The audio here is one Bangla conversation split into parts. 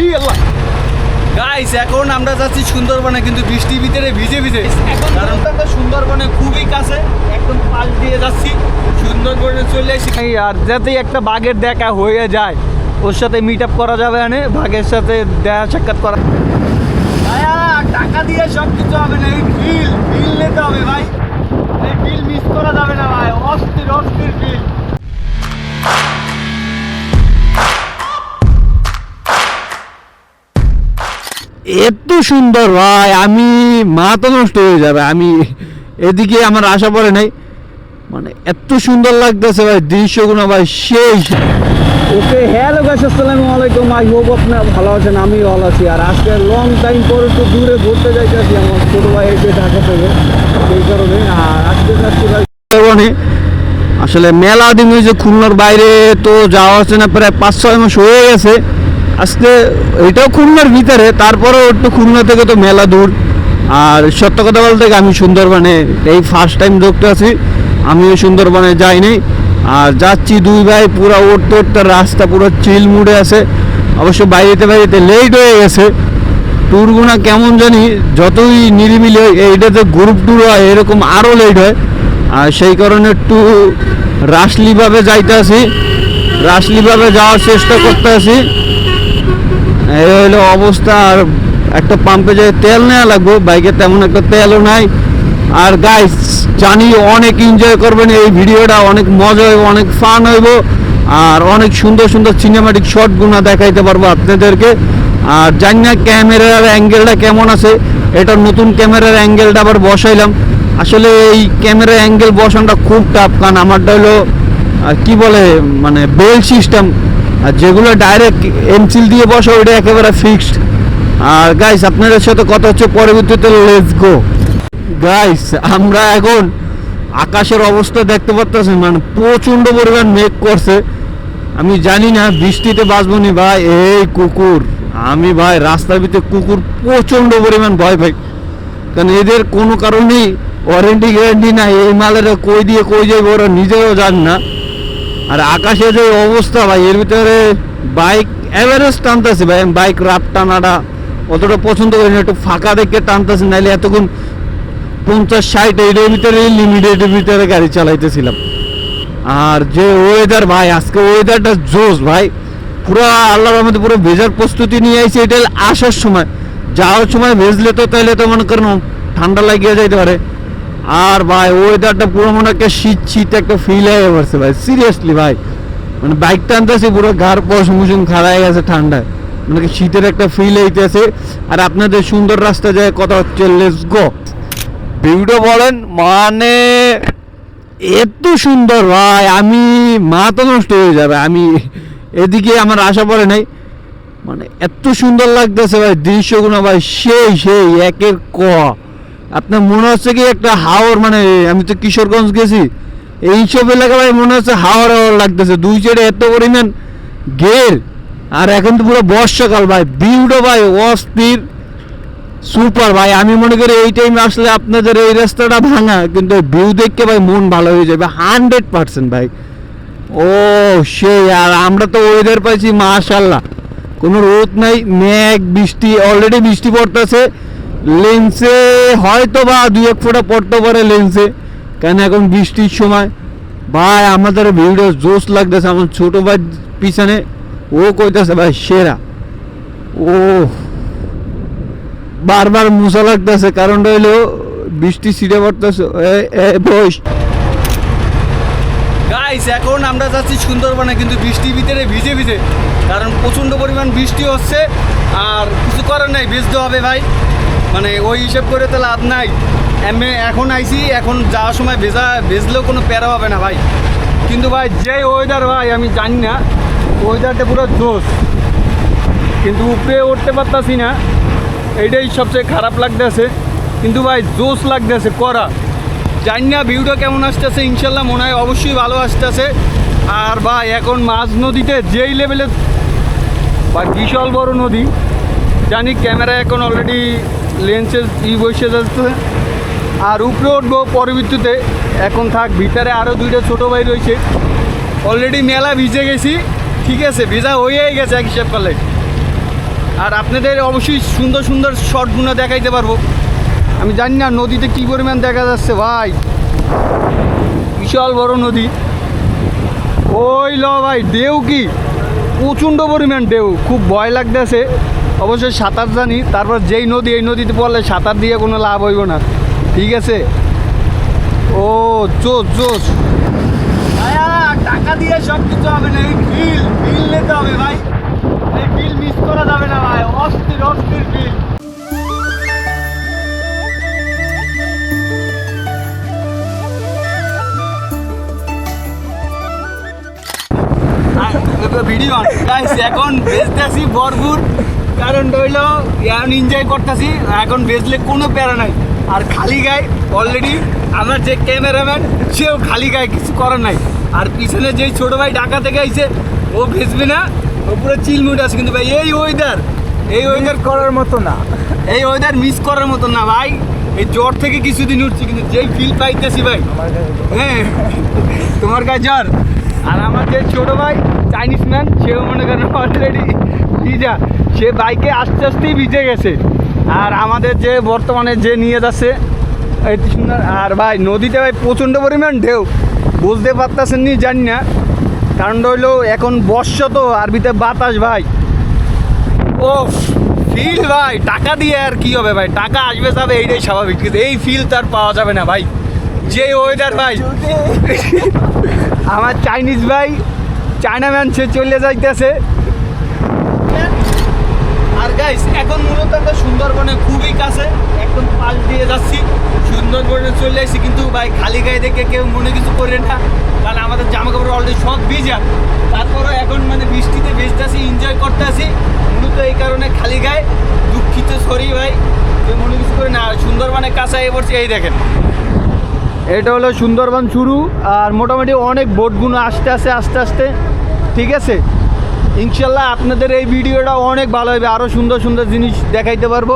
এই আল্লাহ। গাইস এখন আমরা যাচ্ছি সুন্দরবনে কিন্তু বৃষ্টির ভিতরে ভিজে ভিজে। এখন কারণ আমরা সুন্দরবনে খুবই কাছে একদম পাশ দিয়ে যাচ্ছি সুন্দরবনে চলে এসেছি। আর যাতে একটা বাঘের দেখা হয়ে যায় ওর সাথে মিট আপ করা যাবে না বাঘের সাথে দেখা সাক্ষাৎ করা টাকা দিয়ে সব কিছু হবে না এই বিল বিল নিতে হবে ভাই। এত সুন্দর ভাই আমি মাথা নষ্ট হয়ে যাবে আমি এদিকে আমার আশা পড়ে নাই। মানে এত সুন্দর লাগতেছে ভাই দৃশ্যগুলো ভাই শেষ। ওকে হ্যালো গাইস আসসালামু আলাইকুম। আই হোপ আপনারা ভালো আছেন আমি ভালো আছি। আর আজকে লং টাইম পরে একটু দূরে ঘুরতে যাইতেছি আমার ছোট ভাই এসে ঢাকা থেকে সেই কারণে। আর আজকে যাচ্ছি ভাই আসলে মেলা দিন হয়েছে খুলনার বাইরে তো যাওয়া হচ্ছে না প্রায় পাঁচ ছয় মাস হয়ে গেছে। আজকে এটাও খুলনার ভিতরে, তারপরেও একটু খুলনা থেকে তো মেলা দূর। আর সত্য কথা বলতে আমি সুন্দরবনে এই ফার্স্ট টাইম ঢুকতে আছি, আমিও সুন্দরবনে যাইনি। আর যাচ্ছি দুই ভাই, পুরো উঠতে উঠতে রাস্তা পুরো চিল মুড়ে আছে। অবশ্য বাইরেতে বাইরেতে লেট হয়ে গেছে। ট্যুরগুনা কেমন জানি, যতই নিরিবিলি হয়, এইটাতে গ্রুপ ট্যুর হয়, এরকম আরও লেট হয়। আর সেই কারণে একটু রাসলিভাবে যাইতে আসি রাসলিভাবে যাওয়ার চেষ্টা করতে আসি এই হলো অবস্থা, আর একটা পাম্পে যে তেল নেওয়া লাগবে, বাইকে তেমন একটা তেলও নাই। আর গাইস জানি অনেক এনজয় করবেন এই ভিডিওটা, অনেক মজা হইব, অনেক ফান হইব, আর অনেক সুন্দর সুন্দর সিনেমাটিক শর্ট শটগুলো দেখাইতে পারব আপনাদেরকে। আর জানি না ক্যামেরার অ্যাঙ্গেলটা কেমন আছে, এটা নতুন ক্যামেরার অ্যাঙ্গেলটা আবার বসাইলাম। আসলে এই ক্যামেরার অ্যাঙ্গেল বসানোটা খুব টাফ কারণ আমারটা হলো কি বলে মানে বেল সিস্টেম আর যেগুলো ডাইরেক্ট এমসিল দিয়ে বসে, ওইটা একেবারে ফিক্সড আর গাইস আপনাদের সাথে কথা হচ্ছে পরবর্তীতে লেটস গো গাইস আমরা এখন আকাশের অবস্থা দেখতে পারতেছি মানে প্রচণ্ড পরিমাণ মেঘ করছে। আমি জানি না, বৃষ্টিতে বাঁচবো নি ভাই। এই কুকুর, আমি ভাই, রাস্তার ভিতরে কুকুর প্রচণ্ড পরিমাণ ভয় ভাই কারণ এদের কোনো কারণেই ওয়ারেন্টি গ্যারেন্টি নাই, এই মালের কই দিয়ে কই যাবে ওরা নিজেও জান না। আর আকাশে যে অবস্থা ভাই, এর ভিতরে বাইক অ্যাভারেজ টানতেছে ভাই বাইক রাপ টানাটা অতটা পছন্দ করি না, একটু ফাঁকা দেখে টানতেছি নাহলে এতক্ষণ পঞ্চাশ ষাট এইটার ভিতরে লিমিটেডের ভিতরে গাড়ি চালাইতেছিলাম। আর যে ওয়েদার ভাই, আজকে ওয়েদারটা জোস ভাই, পুরো আল্লাহর মধ্যে পুরো ভেজার প্রস্তুতি নিয়ে আইছে, এটা আসার সময়। যাওয়ার সময় ভেজলে তো তাইলে তো মনে করেন ঠান্ডা লাগিয়ে যাইতে পারে। আর ভাই ওয়েদারটা পুরো মনে একটা শীত শীত একটা ফিল হয়ে পড়ছে ভাই সিরিয়াসলি ভাই। মানে বাইক টানতেছে পুরো ঘাড় পশম মুসুম খাড়া হয়ে গেছে ঠান্ডায়। মানে শীতের একটা ফিল হইতেছে। আর আপনাদের সুন্দর রাস্তা যায় কথা হচ্ছে লেটস গো ভিডিও বলেন মানে এত সুন্দর ভাই, আমি মাথা নষ্ট হয়ে যাবে, আমি এদিকে আমার আশা পড়ে নাই। মানে এত সুন্দর লাগতেছে ভাই, দৃশ্যগুলো ভাই, সেই সেই, একের ক। আপনার মনে হচ্ছে কি একটা হাওর মানে আমি তো কিশোরগঞ্জ গেছি এইসব এলাকা ভাই মনে হচ্ছে হাওয়ার হাওয়ার লাগতেছে। দুই সাইডে এত পরিমাণ গের আর এখন তো পুরো বর্ষাকাল ভাই ভিউটা ভাই, অস্থির, সুপার ভাই। আমি মনে করি এই টাইমে আসলে আপনাদের এই রাস্তাটা ভাঙা, কিন্তু ভিউ দেখে ভাই মন ভালো হয়ে যাবে হান্ড্রেড পার্সেন্ট ভাই। ও, সেই, আর আমরা তো ওয়েদার পাইছি মাশাল্লাহ কোনো রোদ নাই, মেঘ, বৃষ্টি অলরেডি বৃষ্টি পড়তেছে। লেন্সে হয়তো বা দুই এক ফোটা পড়তে পারে লেন্সে কেন এখন বৃষ্টির সময়। ভাই, আমাদের ভিডিও জোশ লাগতেছে, আমার ছোট ভাই পিছনে, ও কইতেছে, ভাই, সেরা। ও বারবার মুসা লাগতেছে, কারণটা হইল বৃষ্টি ছিটে পড়তেছে। বস। গাইস এখন আমরা যাচ্ছি সুন্দরবনে, কিন্তু বৃষ্টির ভিতরে ভিজে ভিজে, কারণ প্রচণ্ড পরিমাণ বৃষ্টি হচ্ছে, আর কিছু করার নাই, ভিজতে হবে ভাই। মানে ওই হিসেব করে তো লাভ নাই। এমনি এখন আইছি, এখন যাওয়ার সময় ভেজা, ভেজলেও কোনো প্যারা হবে না ভাই। কিন্তু ভাই যে ওয়েদার ভাই, আমি জানি না ওয়েদারটা পুরো জোস কিন্তু উপরে উঠতে পারতাছি না, এইটাই সবচেয়ে খারাপ লাগতেছে। কিন্তু ভাই জোস লাগতেছে, করা। জানি না ভিউটা কেমন আসতেছে, ইনশাল্লাহ মনে হয় অবশ্যই ভালো আসতেছে। আর ভাই, এখন মাঝ নদীতে যেই লেভেলে বা বিশাল বড় নদী। জানি ক্যামেরা এখন অলরেডি লেন্সের ই বসে যাচ্ছে। আর উপরে উঠবো পরবর্তীতে এখন থাক, ভিতরে আরও দুইটা ছোটো ভাই রয়েছে। অলরেডি মেলা ভিজে গেছি। ঠিক আছে, ভিজা হয়েই গেছে এক হিসাব করলে। আর আপনাদের অবশ্যই সুন্দর সুন্দর শটগুলো দেখাইতে পারব। আমি জানি না নদীতে কী পরিমাণ দেখা যাচ্ছে, ভাই। বিশাল বড় নদী। ওই ল ভাই, ঢেউ কি? প্রচণ্ড পরিমাণ ঢেউ। খুব ভয় লাগতেছে। অবশ্যই সাঁতার জানি, তারপর যেই নদী, এই নদীতে পড়লে সাঁতার দিয়ে কোনো লাভ হইব না। ঠিক আছে? ও জোস জোস টাকা দিয়ে সব কিছু হবে না, এই বিল বিল নিতে হবে ভাই। এই বিল মিস করা যাবে না ভাই, অস্থির অস্থির বিল। ভিডিও। গাইস এখন বেচতেছি ভরপুর। কারণ রইল এখন এনজয় করতেছি এখন বেচলে কোনো প্যারা নাই। আর খালি গায়ে অলরেডি আমার যে ক্যামেরাম্যান সেও খালি গায়ে কিছু করার নাই। আর পিছনে যেই ছোট ভাই ঢাকা থেকে আইছে ও বেচবে না ও পুরো চিলমুট আছে। কিন্তু ভাই এই ওয়েদার এই ওয়েদার করার মতো না। এই ওয়েদার মিস করার মতো না ভাই। এই জ্বর থেকে কিছুদিন উঠছি কিন্তু যেই ফিল পাইতেছি ভাই। হ্যাঁ তোমার কাছে জ্বর। আর আমার যে ছোট ভাই চাইনিজ ম্যান সেও মনে করেন অলরেডি ভিজা সে বাইকে আস্তে আস্তেই ভিজে গেছে। আর আমাদের যে বর্তমানে যে নিয়ে যাচ্ছে এত সুন্দর আর ভাই নদীতে ভাই প্রচণ্ড পরিমাণ ঢেউ। বুঝতে পারতেছেন নি জানি না। কারণ হইল এখন বর্ষা তো আর ভিতরে বাতাস ভাই। ও ফিল ভাই টাকা দিয়ে আর কি হবে ভাই? টাকা আসবে যাবে এইটাই স্বাভাবিক। কিন্তু এই ফিল তার পাওয়া যাবে না ভাই। যে ওয়েদার ভাই। আমার চাইনিজ ভাই চায়না ম্যান সে চলে যাইতেছে। আর গাইস এখন মূলত আমরা সুন্দরবনে খুবই কাছে একদম পাশ দিয়ে যাচ্ছি। সুন্দরবনে চলে আসছি, কিন্তু ভাই খালি গায়ে দেখে কেউ মনে কিছু করে না। কারণ আমাদের জামা কাপড় অলরেডি সব ভিজা। তারপরে এখন মানে বৃষ্টিতে ভেজতেছি এনজয় করতে আসি। মূলত এই কারণে খালি গায়ে। দুঃখিত সরি ভাই, কেউ মনে কিছু করে না। আর সুন্দরবনের কাছে এ পড়ছি, এই দেখেন। এটা হলো সুন্দরবন শুরু, আর মোটামুটি অনেক বোটগুলো আসতে আসতে, আস্তে আস্তে, ঠিক আছে? ইনশাল্লাহ আপনাদের এই ভিডিওটা অনেক ভালো হবে। আরও সুন্দর সুন্দর জিনিস দেখাইতে পারব।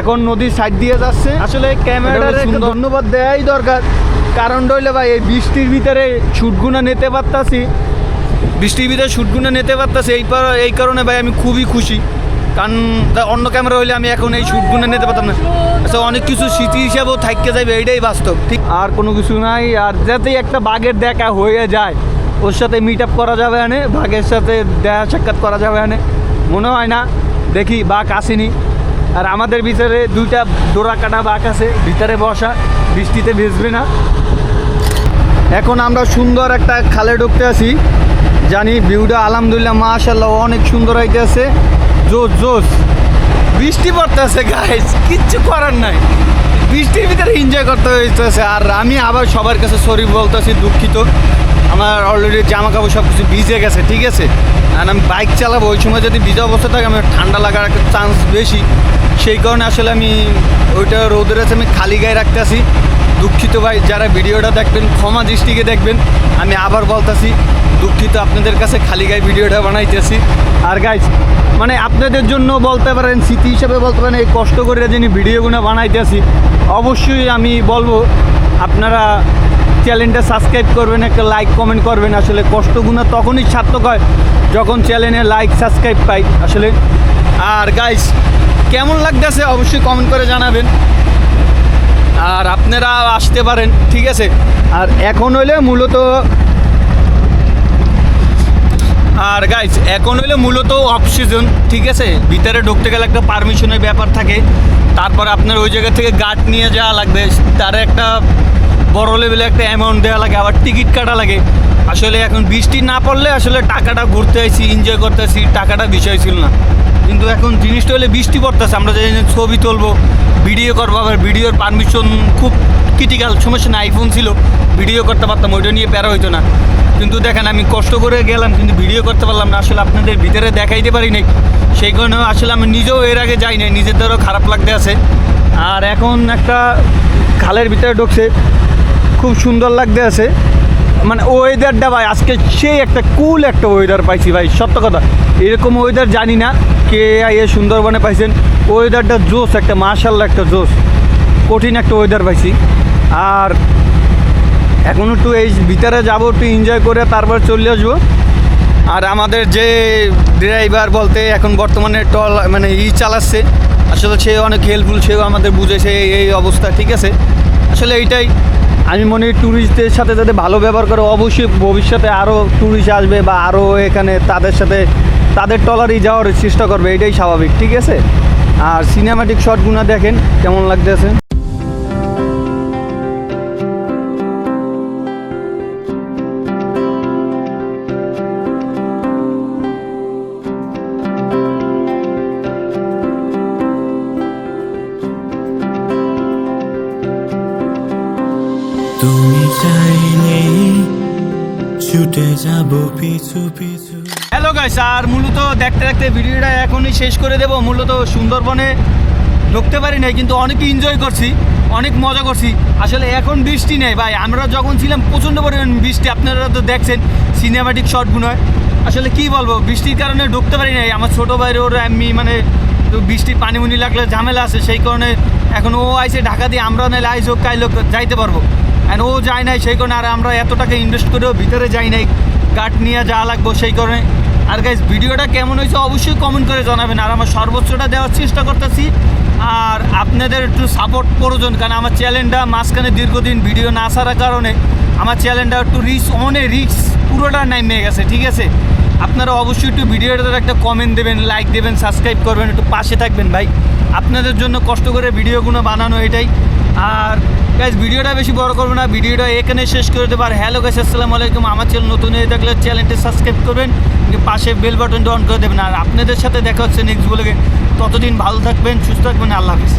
এখন নদীর সাইড দিয়ে যাচ্ছে। আসলে ক্যামেরার ধন্যবাদ দেওয়াই দরকার। কারণ রইলে ভাই এই বৃষ্টির ভিতরে শুটগুনা নিতে পারতাছি। বৃষ্টির ভিতরে শুটগুনা নিতে পারতাছি। এই এই কারণে ভাই আমি খুবই খুশি। কারণ অন্য ক্যামেরা হইলে আমি এখন এই শুটগুলো নিতে পারতাম না। আচ্ছা অনেক কিছু স্মৃতি হিসাবেও থাকতে যাবে এইটাই বাস্তব। ঠিক আর কোনো কিছু নাই। আর যাতেই একটা বাঘের দেখা হয়ে যায় ওর সাথে মিট আপ করা যাবে আনে বাঘের সাথে দেখা সাক্ষাৎ করা যাবে আনে মনে হয় না, দেখি বাঘ আসেনি। আর আমাদের ভিতরে দুইটা ডোরা কাটা বাঘ আছে, ভিতরে বসা, বৃষ্টিতে ভিজবে না। এখন আমরা সুন্দর একটা খালে ঢুকতে আছি। জানি ভিউটা আলহামদুলিল্লাহ মাশাল্লাহ অনেক সুন্দর হইতে আছে জোস জোস বৃষ্টি পড়তেছে গাইজ কিচ্ছু করার নাই। বৃষ্টির ভিতরে এনজয় করতে হইতেছে। আর আমি আবার সবার কাছে সরি বলতেছি, দুঃখিত। আমার অলরেডি জামা কাপড় সব কিছু ভিজে গেছে, ঠিক আছে? আর আমি বাইক চালাবো, ওই সময় যদি ভিজা অবস্থা থাকে, আমার ঠান্ডা লাগার একটা চান্স বেশি। সেই কারণে আসলে আমি ওইটা রোদের আছে, আমি খালি গায়ে রাখতে আসি দুঃখিত ভাই, যারা ভিডিওটা দেখবেন, ক্ষমা দৃষ্টিকে দেখবেন। আমি আবার বলতাছি, দুঃখিত আপনাদের কাছে খালি গায়ে ভিডিওটা বানাইতেছি আর গাইজ মানে আপনাদের জন্য বলতে পারেন, স্মৃতি হিসাবে বলতে পারেন, এই কষ্ট করে যিনি ভিডিওগুলো বানাইতেছি অবশ্যই আমি বলব, আপনারা চ্যানেলটা সাবস্ক্রাইব করবেন, একটা লাইক কমেন্ট করবেন। আসলে কষ্টগুলো তখনই সার্থক হয় যখন চ্যানেলে লাইক, সাবস্ক্রাইব পাই আসলে। আর গাইস কেমন লাগতেছে অবশ্যই কমেন্ট করে জানাবেন। আর আপনারা আসতে পারেন, ঠিক আছে? আর এখন হইলে মূলত আর গাইজ এখন হইলে মূলত অফ সিজন ঠিক আছে? ভিতরে ঢুকতে গেলে একটা পারমিশনের ব্যাপার থাকে। তারপর আপনার ওই জায়গা থেকে গার্ড নিয়ে যাওয়া লাগবে। তার একটা বড় লেভেলে একটা অ্যামাউন্ট দেওয়া লাগে, আবার টিকিট কাটা লাগে। আসলে এখন বৃষ্টি না পড়লে আসলে টাকাটা ঘুরতে আসি এনজয় করতে আসি টাকাটা বিষয় ছিল না। কিন্তু এখন জিনিসটা হলে বৃষ্টি পড়তেছে, আমরা যে ছবি তুলবো ভিডিও করব, আবার ভিডিওর পারমিশন খুব ক্রিটিক্যাল সমস্যা না আইফোন ছিল ভিডিও করতে পারতাম, ওইটা নিয়ে প্যারা হইতো না। কিন্তু দেখেন, আমি কষ্ট করে গেলাম, কিন্তু ভিডিও করতে পারলাম না, আসলে আপনাদের ভিতরে দেখাইতে পারি নাই। সেই কারণে আসলে আমি নিজেও এর আগে যাই নাই, নিজেদেরও খারাপ লাগতে আছে। আর এখন একটা খালের ভিতরে ঢুকছে খুব সুন্দর লাগতে আছে। মানে ওয়েদারটা ভাই, আজকে সেই একটা কুল একটা ওয়েদার পাইছি ভাই, সত্য কথা। এরকম ওয়েদার জানি না, কে এ সুন্দরবনে পাইছেন। ওয়েদারটা জোস একটা মার্শাল্লা একটা জোস কঠিন একটা ওয়েদার পাইছি। আর এখন একটু এই ভিতরে যাব, একটু এনজয় করে তারপর চলে আসব। আর আমাদের যে ড্রাইভার বলতে এখন বর্তমানে টল মানে ই চালাচ্ছে, আসলে সে অনেক হেল্পফুল সেও আমাদের বুঝেছে এই- এই অবস্থা, ঠিক আছে? আসলে এইটাই। আমি মনে করি ট্যুরিস্টদের সাথে যাতে ভালো ব্যবহার করে, অবশ্যই ভবিষ্যতে আরও ট্যুরিস্ট আসবে বা আরও এখানে তাদের সাথে, তাদের টলারই যাওয়ার চেষ্টা করবে, এটাই স্বাভাবিক, ঠিক আছে? আর সিনেমাটিক শটগুলো দেখেন, কেমন লাগতেছে? ছুটে যাব পিছু পিছু। হ্যালো গাইস আর মূলত দেখতে দেখতে ভিডিওটা এখনই শেষ করে দেব। মূলত সুন্দরবনে ঢুকতে পারি নাই, কিন্তু অনেক এনজয় করছি, অনেক মজা করছি। আসলে এখন বৃষ্টি নেই ভাই, আমরা যখন ছিলাম প্রচণ্ড পরিমাণ বৃষ্টি, আপনারা তো দেখছেন সিনেমাটিক শটগুলো আসলে কি বলব, বৃষ্টির কারণে ঢুকতে পারি নাই। আমার ছোটো ভাইয়ের, ওর এমনি মানে বৃষ্টির পানি মুনি লাগলে ঝামেলা আছে, সেই কারণে এখন ও আইসে ঢাকা দিয়ে, আমরা নাহলে আইস হোক, কাইল যাইতে পারব। আর ও যায় নাই, সেই কারণে আর আমরা এত টাকা ইনভেস্ট করেও ভিতরে যাই নাই। গার্ড নিয়ে যাওয়া লাগবো সেই কারণে। আর গাইজ ভিডিওটা কেমন হয়েছে অবশ্যই কমেন্ট করে জানাবেন। আর আমার সর্বোচ্চটা দেওয়ার চেষ্টা করতেছি। আর আপনাদের একটু সাপোর্ট প্রয়োজন, কারণ আমার চ্যানেলটা মাঝখানে দীর্ঘদিন ভিডিও না আসার কারণে আমার চ্যানেলটা একটু রিচ অনেক রিচ পুরোটা নেমে গেছে, ঠিক আছে? আপনারা অবশ্যই একটু ভিডিওটাতে একটা কমেন্ট দেবেন লাইক দেবেন সাবস্ক্রাইব করবেন, একটু পাশে থাকবেন ভাই। আপনাদের জন্য কষ্ট করে ভিডিওগুলো বানানো এটাই। আর গাইজ ভিডিওটা বেশি বড় করব না, ভিডিওটা এখানে শেষ করে দেবো। আর হ্যালো গাইজ আসসালামু আলাইকুম। আমার চ্যানেল নতুন হয়ে থাকলে চ্যানেলটি সাবস্ক্রাইব করবেন পাশে বেল বাটনটা অন করে দেবেন। আর আপনাদের সাথে দেখা হচ্ছে নেক্সট ব্লগে ততদিন ভালো থাকবেন, সুস্থ থাকবেন, আল্লাহ হাফিজ।